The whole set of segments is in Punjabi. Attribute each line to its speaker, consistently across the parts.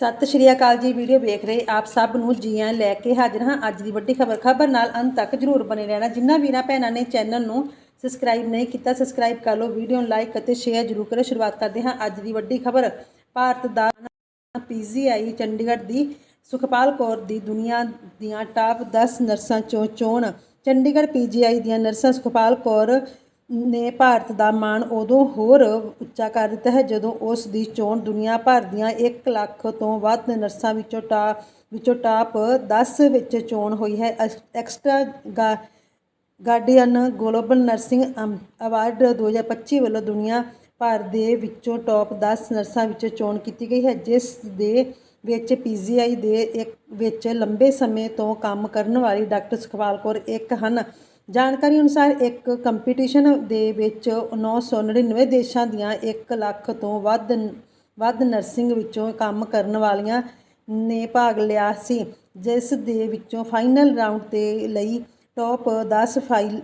Speaker 1: ਸਤਿ ਸ਼੍ਰੀ ਅਕਾਲ ਜੀ, ਵੀਡੀਓ ਵੇਖ ਰਹੇ ਆਪ ਸਭ ਨੂੰ ਜੀਆਂ ਲੈ ਕੇ ਹਾਜ਼ਰ ਹਾਂ। ਅੱਜ ਦੀ ਵੱਡੀ ਖਬਰ ਖਬਰ ਨਾਲ ਅੰਤ ਤੱਕ ਜਰੂਰ ਬਣੇ ਰਹਿਣਾ। ਜਿਨ੍ਹਾਂ ਵੀਰਾਂ ਭੈਣਾਂ ਨੇ ਚੈਨਲ ਨੂੰ ਸਬਸਕ੍ਰਾਈਬ ਨਹੀਂ ਕੀਤਾ, ਸਬਸਕ੍ਰਾਈਬ ਕਰ ਲਓ, ਵੀਡੀਓ ਨੂੰ ਲਾਈਕ ਅਤੇ ਸ਼ੇਅਰ ਜਰੂਰ ਕਰੋ। ਸ਼ੁਰੂਆਤ ਕਰਦੇ ਹਾਂ ਅੱਜ ਦੀ ਵੱਡੀ ਖਬਰ। ਭਾਰਤ ਦਾ ਪੀਜੀਆਈ ਚੰਡੀਗੜ੍ਹ ਦੀ ਸੁਖਪਾਲ ਕੌਰ ਦੀ ਦੁਨੀਆ ਦੀਆਂ ਟਾਪ 10 ਨਰਸਾਂ ਚੋਂ ਚੋਣ। ਚੰਡੀਗੜ੍ਹ ਪੀਜੀਆਈ ਦੀਆਂ ਨਰਸਾਂ ਸੁਖਪਾਲ ਕੌਰ ਨੇ ਭਾਰਤ ਦਾ ਮਾਣ ਉਦੋਂ ਹੋਰ ਉੱਚਾ ਕਰ ਦਿੱਤਾ ਹੈ ਜਦੋਂ ਉਸ ਦੀ ਚੋਣ ਦੁਨੀਆ ਭਰ ਦੀਆਂ 1 ਲੱਖ ਤੋਂ ਵੱਧ ਨਰਸਾਂ ਵਿੱਚੋਂ ਟਾ, ਵਿੱਚੋਂ ਟਾਪ 10 ਵਿੱਚ ਚੋਣ ਹੋਈ ਹੈ। ਐਕਸਟਰਾ ਗਾ, ਗਾਰਡੀਅਨ ਗਲੋਬਲ ਨਰਸਿੰਗ ਅਮ- ਅਵਾਰਡ 2025 ਵੱਲੋਂ ਦੁਨੀਆ ਭਰ ਦੇ ਵਿੱਚੋਂ ਟੌਪ 10 ਨਰਸਾਂ ਵਿੱਚੋਂ ਚੋਣ ਕੀਤੀ ਗਈ ਹੈ, ਜਿਸ ਦੇ ਵਿੱਚ ਪੀਜੀਆਈ ਦੇ ਇੱਕ, ਵਿੱਚ ਲੰਬੇ ਸਮੇਂ ਤੋਂ ਕੰਮ ਕਰਨ ਵਾਲੀ ਡਾਕਟਰ ਸੁਖਪਾਲ ਕੌਰ ਇੱਕ ਹਨ। ਜਾਣਕਾਰੀ ਅਨੁਸਾਰ ਇੱਕ ਕੰਪੀਟੀਸ਼ਨ ਦੇ ਵਿੱਚ 999 ਦੇਸ਼ਾਂ ਦੀਆਂ 1 ਲੱਖ ਤੋਂ ਵੱਧ ਵੱਧ ਨਰਸਿੰਗ ਵਿੱਚੋਂ ਕੰਮ ਕਰਨ ਵਾਲੀਆਂ ਨੇ ਭਾਗ ਲਿਆ ਸੀ, ਜਿਸ ਦੇ ਵਿੱਚੋਂ ਫਾਈਨਲ ਰਾਊਂਡ ਦੇ ਲਈ ਟੌਪ 10 ਫਾਈਲ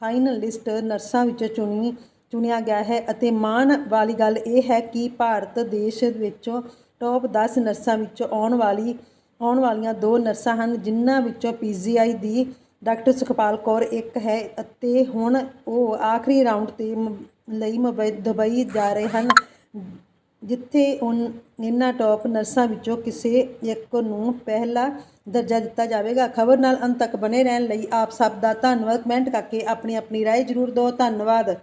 Speaker 1: ਫਾਈਨਲਿਸਟ ਨਰਸਾਂ ਵਿੱਚੋਂ ਚੁਣੀ, ਚੁਣਿਆ ਗਿਆ ਹੈ ਅਤੇ ਮਾਣ ਵਾਲੀ ਗੱਲ ਇਹ ਹੈ ਕਿ ਭਾਰਤ ਦੇਸ਼ ਵਿੱਚੋਂ ਟੌਪ 10 ਨਰਸਾਂ ਵਿੱਚੋਂ ਆਉਣ ਵਾਲੀ, ਆਉਣ ਵਾਲੀਆਂ ਦੋ ਨਰਸਾਂ ਹਨ, ਜਿਨ੍ਹਾਂ ਵਿੱਚੋਂ ਪੀਜੀਆਈ ਦੀ ਡਾਕਟਰ ਸੁਖਪਾਲ ਕੌਰ ਇੱਕ ਹੈ ਅਤੇ ਹੁਣ ਉਹ ਆਖਰੀ ਰਾਊਂਡ ਤੇ ਮ- ਲਈ ਮੁੰਬਈ ਦੁਬਈ ਜਾ ਰਹੇ ਹਨ ਜਿੱਥੇ ਉਨ ਇਹਨਾਂ ਟੌਪ ਨਰਸਾਂ ਵਿੱਚੋਂ ਕਿਸੇ ਇੱਕ ਨੂੰ ਪਹਿਲਾ ਦਰਜਾ ਦਿੱਤਾ ਜਾਵੇਗਾ ਖਬਰ ਨਾਲ ਅੰਤ ਤੱਕ ਬਨੇ ਰਹਿਣ ਲਈ ਆਪ ਸਭ ਦਾ ਧੰਨਵਾਦ ਕਮੈਂਟ ਕਰਕੇ ਆਪਣੀ ਆਪਣੀ رائے ਜ਼ਰੂਰ ਦਿਓ ਧੰਨਵਾਦ